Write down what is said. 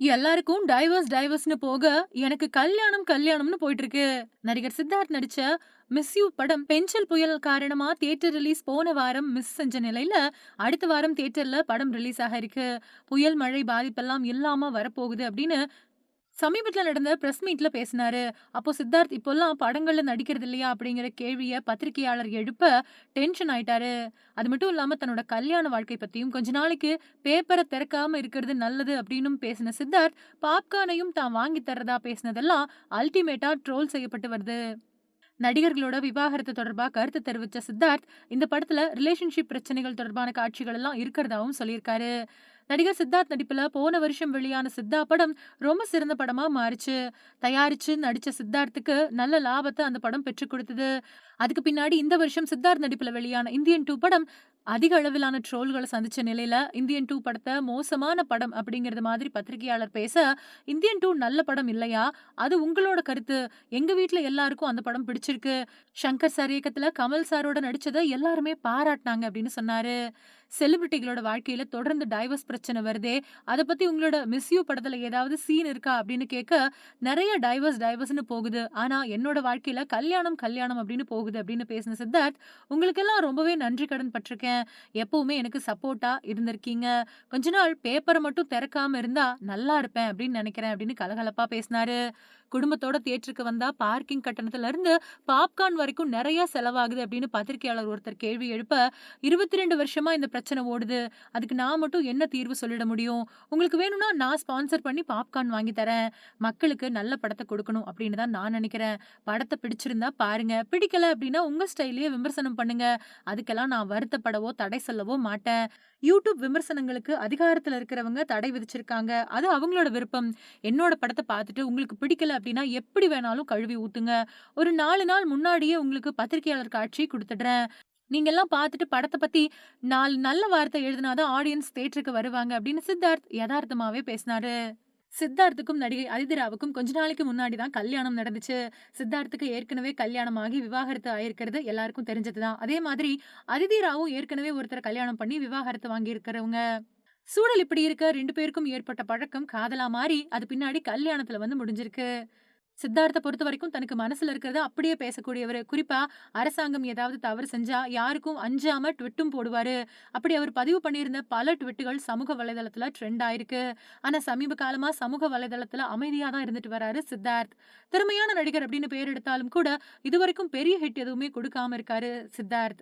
எல்லாருக்கும் டைவர்ஸ் டைவர்ஸ்னு போக, எனக்கு கல்யாணம் கல்யாணம்னு போயிட்டு இருக்கு. நடிகர் சித்தார்த் நடிச்ச மிஸ் யூ படம் பெஞ்சல் புயல் காரணமா தியேட்டர் ரிலீஸ் போன வாரம் மிஸ் செஞ்ச நிலையில, அடுத்த வாரம் தியேட்டர்ல படம் ரிலீஸ் ஆக இருக்கு. புயல் மழை பாதிப்பெல்லாம் இல்லாம வரப்போகுது அப்படின்னு சமீபத்தில் நடந்த பிரஸ் மீட்ல பேசினாரு. அப்போ சித்தார்த் இப்போல்லாம் படங்கள்ல நடிக்கிறது இல்லையா? அப்படிங்கிற கேள்வியை பத்திரிகையாளர் எழுப்ப டென்ஷன் ஆயிட்டாரு. அது மட்டும் இல்லாம தன்னோட கல்யாண வாழ்க்கை பத்தியும், கொஞ்ச நாளைக்கு பேப்பரை திறக்காம இருக்கிறது நல்லது அப்படின்னும் பேசின சித்தார்த், பாப்கார்னையும் தான் வாங்கி தர்றதா பேசினதெல்லாம் அல்டிமேட்டா ட்ரோல் செய்யப்பட்டு வருது. நடிகர்களோட விவாகரத்து தொடர்பாக கருத்து தெரிவித்த சித்தார்த், இந்த படத்துல ரிலேஷன்ஷிப் பிரச்சனைகள் தொடர்பான காட்சிகள் எல்லாம் இருக்கிறதாவும் சொல்லியிருக்காரு. நடிகர் சித்தார்த் நடிப்புல போன வருஷம் வெளியான சித்தா படம் ரொம்ப சிறந்த படமா மாறுச்சு. தயாரிச்சு நடிச்ச சித்தார்த்துக்கு நல்ல லாபத்தை அந்த படம் பெற்றுக் கொடுத்தது. அதுக்கு பின்னாடி இந்த வருஷம் சித்தார்த் நடிப்புல வெளியான இந்தியன் டூ படம் அதிக அளவிலான ட்ரோல்களை சந்திச்ச நிலையில, இந்தியன் டூ படத்தை மோசமான படம் அப்படிங்கிறது மாதிரி பத்திரிகையாளர் பேச, இந்தியன் டூ நல்ல படம் இல்லையா? அது உங்களோட கருத்து. எங்க வீட்டுல எல்லாருக்கும் அந்த படம் பிடிச்சிருக்கு. சங்கர் சார் இயக்கத்துல கமல் சாரோட நடிச்சதை எல்லாருமே பாராட்டினாங்க அப்படின்னு சொன்னாரு. செலிபிரிட்டிகளோட வாழ்க்கையில தொடர்ந்து டைவர்ஸ் பிரச்சனை வருதே, அதை பத்தி உங்களோட மிஸ்யூ படத்துல ஏதாவது சீன் இருக்கா? அப்படின்னு கேட்க, நிறைய டைவர்ஸ் டைவர்ஸ்னு போகுது. ஆனா என்னோட வாழ்க்கையில கல்யாணம் கல்யாணம் அப்படின்னு போகுது அப்படின்னு பேசின சித்தார்த், உங்களுக்கெல்லாம் ரொம்பவே நன்றி கடன் பட்டிருக்கேன் எப்பவுமே எனக்கு சப்போர்ட்டா இருந்திருக்கீங்க. கொஞ்ச நாள் பேப்பரை மட்டும் திறக்காம இருந்தா நல்லா இருப்பேன் அப்படின்னு நினைக்கிறேன் அப்படின்னு கலகலப்பா பேசினாரு. குடும்பத்தோட தியேட்டருக்கு வந்தா பார்க்கிங் கட்டணத்துல இருந்து பாப்கார்ன் வரைக்கும் நிறைய செலவாகுது அப்படின்னு பத்திரிகையாளர் ஒருத்தர் கேள்வி எழுப்ப, 22 வருஷமா இந்த பிரச்சனை ஓடுது. அதுக்கு நான் மட்டும் என்ன தீர்வு சொல்லிட முடியும்? உங்களுக்கு வேணும்னா நான் ஸ்பான்சர் பண்ணி பாப்கார்ன் வாங்கி தரேன். மக்களுக்கு நல்ல படத்தை கொடுக்கணும் அப்படின்னு தான் நான் நினைக்கிறேன் படத்தை பிடிச்சிருந்தா பாருங்க. பிடிக்கல அப்படின்னா உங்க ஸ்டைலையே விமர்சனம் பண்ணுங்க. அதுக்கெல்லாம் நான் வருத்தப்படவோ, தடை சொல்லவோ மாட்டேன். யூடியூப் விமர்சனங்களுக்கு அதிகாரத்தில் இருக்கிறவங்க தடை விதிச்சிருக்காங்க. அது அவங்களோட விருப்பம். என்னோட படத்தை பார்த்துட்டு உங்களுக்கு பிடிக்கல அப்படின்னா எப்படி வேணாலும் கழுவி ஊத்துங்க. ஒரு நாலு நாள் முன்னாடியே உங்களுக்கு பத்திரிகையாளர் காட்சி கொடுத்துடுறேன் நீங்கெல்லாம் பார்த்துட்டு படத்தை பற்றி நாலு நல்ல வார்த்தை எழுதினா தான் ஆடியன்ஸ் தியேட்டருக்கு வருவாங்க அப்படின்னு சித்தார்த் யதார்த்தமாகவே பேசினாரு. சித்தார்த்துக்கும் நடிகை அதிதி ராவுக்கும் கொஞ்ச நாளைக்கு முன்னாடி தான் கல்யாணம் நடந்துச்சு. சித்தார்த்துக்கு ஏற்கனவே கல்யாணம் ஆகி விவாகரத்து ஆயிருக்கிறது எல்லாருக்கும் தெரிஞ்சது தான். அதே மாதிரி அதிதி ராவும் ஏற்கனவே ஒருத்தர் கல்யாணம் பண்ணி விவாகரத்து வாங்கியிருக்கிறவங்க. சூழல் இப்படி இருக்க ரெண்டு பேருக்கும் ஏற்பட்ட பழக்கம் காதலா மாறி, அது பின்னாடி கல்யாணத்துல வந்து முடிஞ்சிருக்கு. சித்தார்த்த பொறுத்தவரைக்கும் தனக்கு மனசுல இருக்கிறத அப்படியே பேசக்கூடியவரு. குறிப்பா அரசாங்கம் ஏதாவது தவறு செஞ்சா யாருக்கும் அஞ்சாம ட்விட்டும் போடுவாரு. அப்படி அவர் பதிவு பண்ணியிருந்த பல ட்விட்டுகள் சமூக வலைதளத்துல ட்ரெண்ட் ஆயிருக்கு. ஆனா சமீப காலமா சமூக வலைதளத்துல அமைதியா தான் இருந்துட்டு வராரு சித்தார்த். திறமையான நடிகர் அப்படின்னு பேர் எடுத்தாலும் கூட, இதுவரைக்கும் பெரிய ஹிட் எதுவுமே கொடுக்காம இருக்காரு சித்தார்த்.